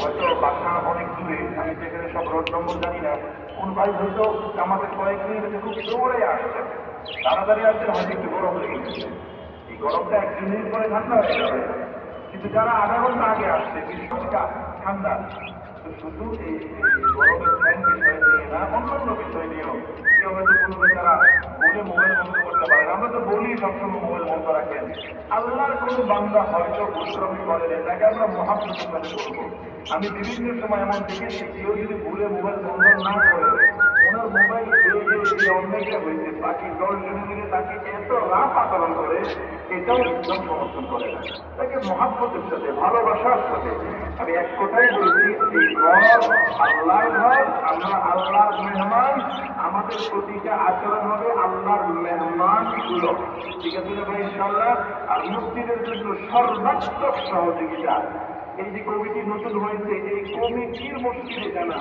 হয়তো বাসা অনেক দূরে। আমি সব রোড নম্বর জানি না। কোন ভাই হয়তো আমাদের খুব দৌড়ে তাড়াতাড়ি গরম গেছে। এই গরমটা এক পরে ঠান্ডা হয়ে যাবে। কিন্তু যারা আধা ঘণ্টা আগে আসছে ঠান্ডা শুধু এই গরমের ফ্যান বিষয় নিয়ে না বিষয় নিয়েও কেউ হয়তো তারা বলে মোবাইল বন্ধ করতে পারে। আমরা তো বলি সবসময় মোবাইল বন্ধ রাখেন। আল্লাহর কোনো বান্দা হয়তো পরিশ্রমী করেন এটাকে আমরা মহাপ্রতিষ্ঠানে করব আমি বিভিন্ন সময় এমন দেখেছি, কেউ যদি ভুলে মোবাইল বন্ধ না করে, ওনার মোবাইল পেয়ে যে যে অন্যায়টা হয়েছে। বাকি দশ জনের দিকে তাকে এত রাত আচরণ করে, এটাও একদম সমর্থন করে না। তাকে মহাব্বতের সাথে, ভালোবাসার সাথে। আমি এক কথাই বলছি, এই ঘর আল্লাহর ঘর আমরা আল্লাহর মেহমান, আমাদের প্রতিটা আচরণ হবে আল্লাহর মেহমান। ঠিক আছে ইনশাল্লাহ আর মুক্তিদের জন্য সর্বাত্মক সহযোগিতা। এই যে কমিটি নতুন হয়েছে, এই কমিটির মসজিদে জানা